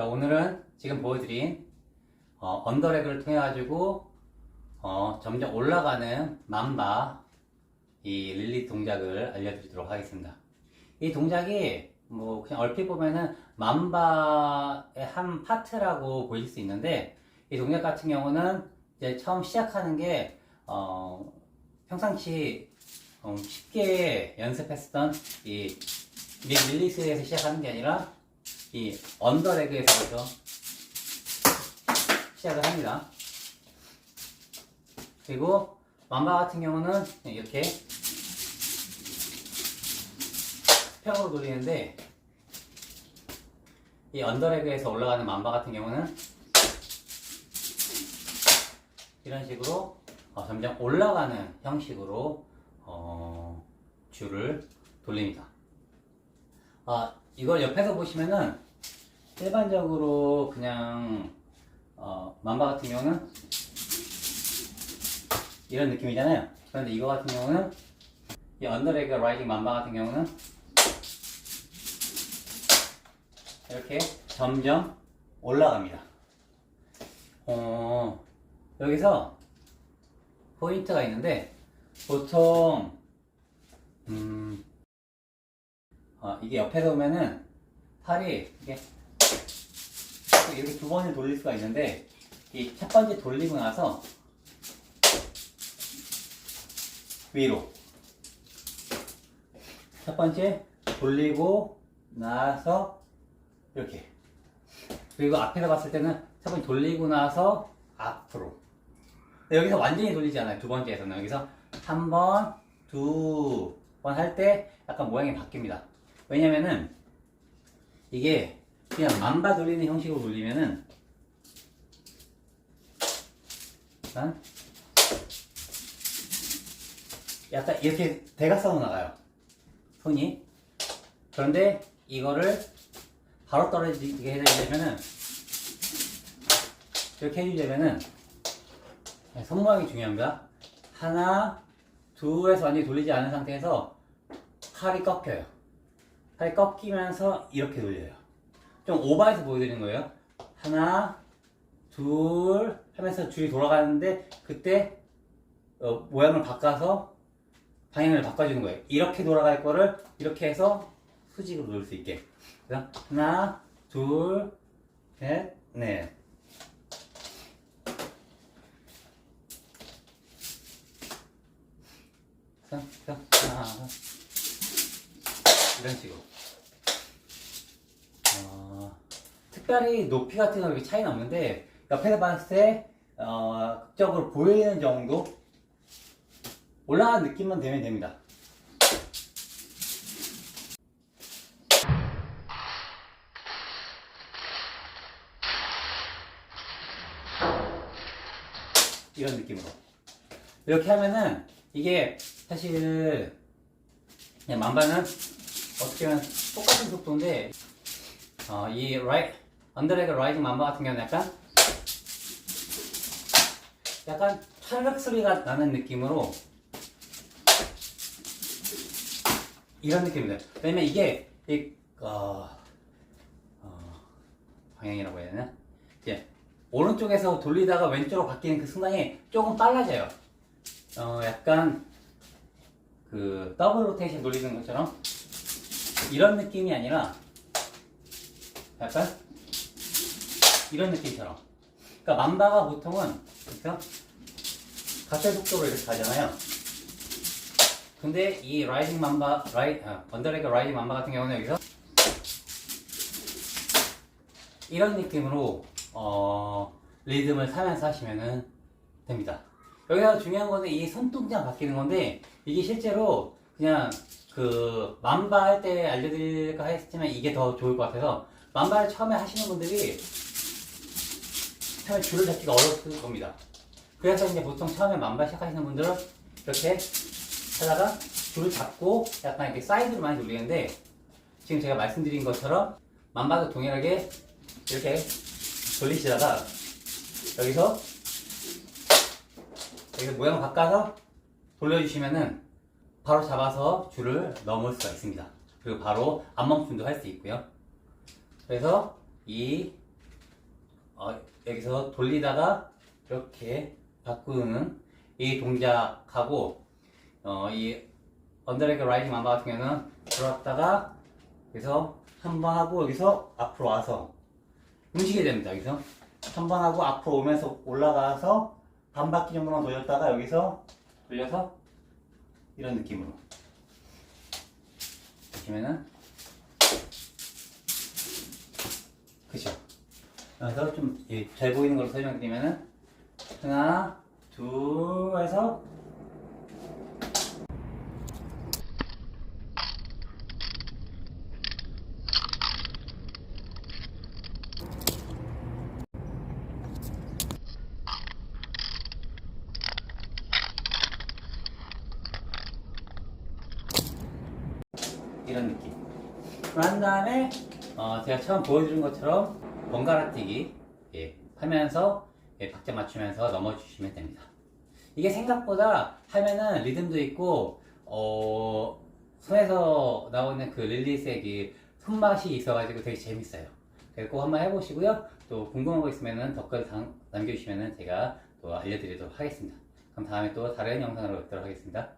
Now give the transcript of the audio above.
자, 오늘은 지금 보여드린 어, 언더레그를 통해 가지고 어, 점점 올라가는 맘바 이 릴리 동작을 알려드리도록 하겠습니다. 이 동작이 뭐 그냥 얼핏 보면은 맘바의 한 파트라고 보일 수 있는데 이 동작 같은 경우는 이제 처음 시작하는 게 어, 평상시 어, 쉽게 연습했었던 이 릴리스에서 시작하는 게 아니라 이 언더레그에서부터 시작을 합니다. 그리고 맘바 같은 경우는 이렇게 평으로 돌리는데 이 언더레그에서 올라가는 맘바 같은 경우는 이런 식으로 어, 점점 올라가는 형식으로 어, 줄을 돌립니다. 아, 이걸 옆에서 보시면은 일반적으로 그냥 어, 맘바 같은 경우는 이런 느낌이잖아요. 그런데 이거 같은 경우는 이 언더레그 라이딩 맘바 같은 경우는 이렇게 점점 올라갑니다. 어, 여기서 포인트가 있는데 보통 음, 어, 이게 옆에서 보면은 팔이 이게 이렇게 두 번을 돌릴 수가 있는데 이 첫 번째 돌리고 나서 위로 첫 번째 돌리고 나서 이렇게 그리고 앞에서 봤을 때는 첫 번째 돌리고 나서 앞으로 여기서 완전히 돌리지 않아요. 두 번째에서는. 여기서 한 번, 두 번 할 때 약간 모양이 바뀝니다. 왜냐면은 이게 그냥 만바 돌리는 형식으로 돌리면은 약간 약간 이렇게 대각선으로 나가요. 손이. 그런데 이거를 바로 떨어지게 해주려면은 이렇게 해주려면은 네, 손 모양이 중요합니다 하나 둘에서 완전히 돌리지 않은 상태에서 팔이 꺾여요. 팔이 꺾이면서 이렇게 돌려요 좀 오버해서 보여드리는 거예요 하나 둘 하면서 줄이 돌아가는데 그때 어, 모양을 바꿔서 방향을 바꿔주는 거예요. 이렇게 돌아갈 거를 이렇게 해서 수직으로 놓을 수 있게. 그래서 하나, 둘, 셋, 넷. 그래서, 그래서 하나, 이런 식으로. 어, 특별히 높이 같은 거 이렇게 차이는 없는데 옆에서 봤을 때 어, 극적으로 보이는 정도 올라간 느낌만 되면 됩니다. 이런 느낌으로. 이렇게 하면은 이게 사실 만반은 어떻게 보면 똑같은 속도인데 어, 이 라이 언더레그 라이딩 만바 같은 경우는 약간 약간 찰락 소리가 나는 느낌으로 이런 느낌입니다. 왜냐면 이게 이 어, 어, 방향이라고 해야 되나? 이제 오른쪽에서 돌리다가 왼쪽으로 바뀌는 그 순간이 조금 빨라져요. 어, 약간 그 더블 로테이션 돌리는 것처럼 이런 느낌이 아니라 약간 이런 느낌처럼. 그러니까 만바가 보통은 그러니까 같은 속도로 이렇게 가잖아요. 근데 이 라이딩 맘바, 라이, 아, 언더레그 라이딩 맘바 같은 경우는 여기서 이런 느낌으로 어, 리듬을 타면서 하시면 됩니다. 여기서 중요한 거는 이 손동작 바뀌는 건데 이게 실제로 그냥 그 맘바 할 때 알려드릴까 했지만 이게 더 좋을 것 같아서 맘바를 처음에 하시는 분들이 처음에 줄을 잡기가 어려울 겁니다. 그래서 이제 보통 처음에 맘바 시작하시는 분들은 이렇게 하다가 줄을 잡고 약간 이렇게 사이드로 많이 돌리는데 지금 제가 말씀드린 것처럼 맘바도 동일하게 이렇게 돌리시다가 여기서 여기서 모양을 바꿔서 돌려주시면은 바로 잡아서 줄을 넘을 수가 있습니다. 그리고 바로 앞멈춤도 할 수 있고요. 그래서 이 어, 여기서 돌리다가 이렇게 바꾸는 이 동작하고 어, 이 언더레그 라이징 맘바 같은 경우는 들어왔다가 여기서 한 번 하고 여기서 앞으로 와서 움직여야 됩니다. 여기서 한 번 하고 앞으로 오면서 올라가서 반 바퀴 정도만 돌렸다가 여기서 돌려서 이런 느낌으로 보시면은 그죠? 그래서 좀 잘 보이는 걸로 설명드리면은 하나 둘 해서 이런 느낌. 한 다음에 어, 제가 처음 보여드린 것처럼 번갈아 뛰기 예, 하면서 예, 박자 맞추면서 넘어주시면 됩니다. 이게 생각보다 하면은 리듬도 있고 어, 손에서 나오는 그 릴리스의 그 손맛이 있어가지고 되게 재밌어요. 그래서 꼭 한번 해보시고요. 또 궁금한 거 있으면은 댓글 당- 남겨주시면은 제가 또 알려드리도록 하겠습니다. 그럼 다음에 또 다른 영상으로 뵙도록 하겠습니다.